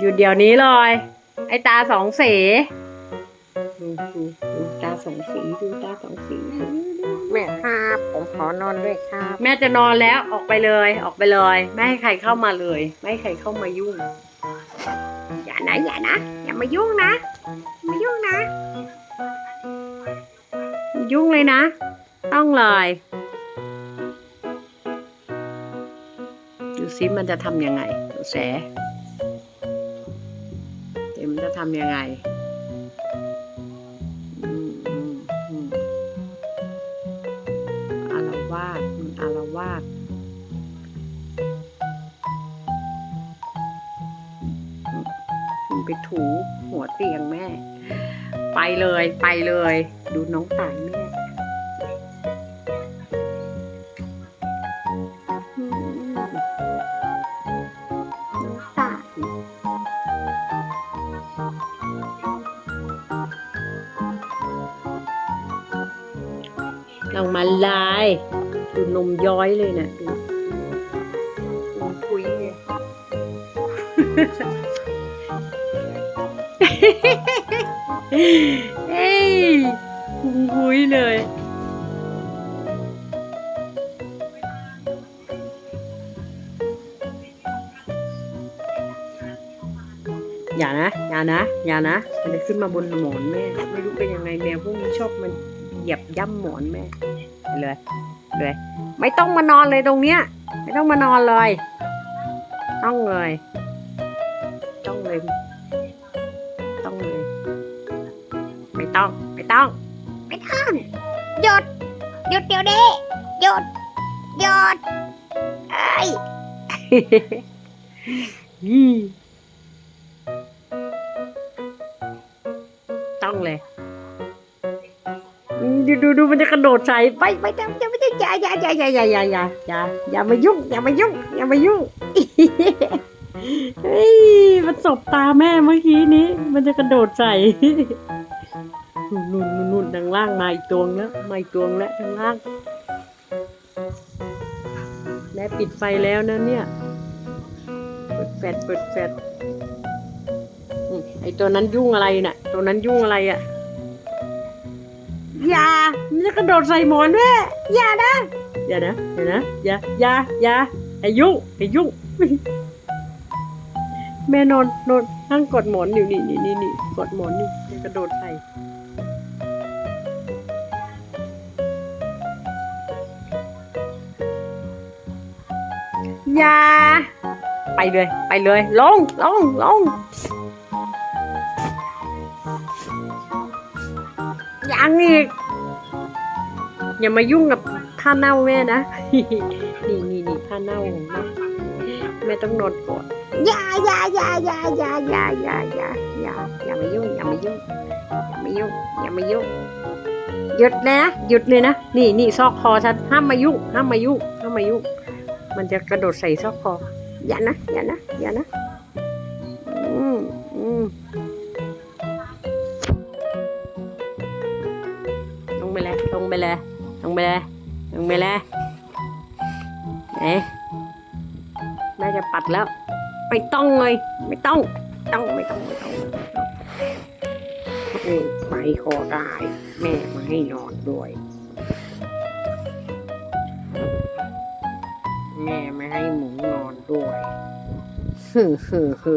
หยุดเดี๋ยวนี้เลย ไอ้ตาสองสีดูดูดูตาสองสีดูตาสองสีแม่ครับ ผมขอนอนด้วยครับ แม่จะนอนแล้วออกไปเลย ออกไปเลย ไม่ให้ใครเข้ามาเลย ไม่ให้ใครเข้ามายุ่ง อย่านะอย่านะอย่ามายุ่งนะไม่ยุ่งนะ ยุ่งเลยนะ ต้องเลยดูซิมันจะทำยังไงดูแส เอ็มจะทำยังไงอารวาสอารวาสมันไปถูหัวเตียงแม่ ไปเลย ไปเลย ดูน้องตายแม่ ลองมาลาย ดูนมย้อยเลยนะดูนมพุยเลยเอ้ยพุงพุยเลยอย่านะ อย่านะ อย่านะ มันจะขึ้นมาบนหมอนแม่ ไม่รู้เป็นยังไงแมวพวกนี้ชอบมัน เหยียบย่ำหมอนแม่ไปเลยเลยไม่ต้องมานอนเลยตรงเนี้ย ไม่ต้องมานอนเลย ต้องเลย ต้องเลย ต้องเลย ไม่ต้อง ไม่ต้อง ไม่ต้อง หยุด หยุดเดี๋ยวนี้ หยุด หยุดเอ้ยอืมต้องเลยอืม ดูดูดูมันจะกระโดดใส่ไปไปทำอย่าไม่ต้อย่าอย่าอย่าอย่าอย่าอย่าอย่าอย่าอย่ามายุ่งอย่ามายุ่งอย่ามายุ่งเฮ้ยมันสบตาแม่เมื่อกี้นี้ มันจะกระโดดใส่นู่นนู่นนู่นทางล่างมาอีกตวงแล้วมาอีกตวงแล้วทางล่างแม่ปิดไฟแล้วนะเนี่ยเปิดแฟลชเปิดแฟลชอืมไอตัวนั้นยุ่งอะไรน่ะ ตัวนั้นยุ่งอะไรอะ อย่ามันจะกระโดดใส่หมอนแม่อย่านะอย่านะอย่านะอย่าอย่าอย่าอายุอายุแม่นอนนอนนั่งกดหมอนอยู่นี่นี่นี่นี่กดหมอนนี่มันกระโดดใส่อย่าไปเลย ไปเลย ลงลงลง ยังอีก อย่ามายุ่งกับผ้าเน่าแม่นะ นี่นี่นี่ผ้าเน่าของแม่แม่ต้องนอนก่อนอย่าอย่าอย่าอย่าอย่าอย่าอย่าอย่าอย่าอย่ามายุ่งอย่ามายุ่งอย่ามายุ่งอย่ามายุ่งหยุดนะหยุดเลยนะ นี่นี่ซอกคอฉันห้ามมายุ่งห้ามมายุ่งห้ามมายุ่งมันจะกระโดดใส่ซอกคออย่านะอย่านะอย่านะ เลย ลงไปเลย ลงไปเลยไปเอ๊ะแม่จะปัดแล้ว ไม่ต้องเลย ไม่ต้อง ต้องไม่ต้องไม่ต้องเออไปขอได้ แม่มาให้นอนด้วย แม่ไม่ให้หมูนอนด้วยฮึฮึฮึ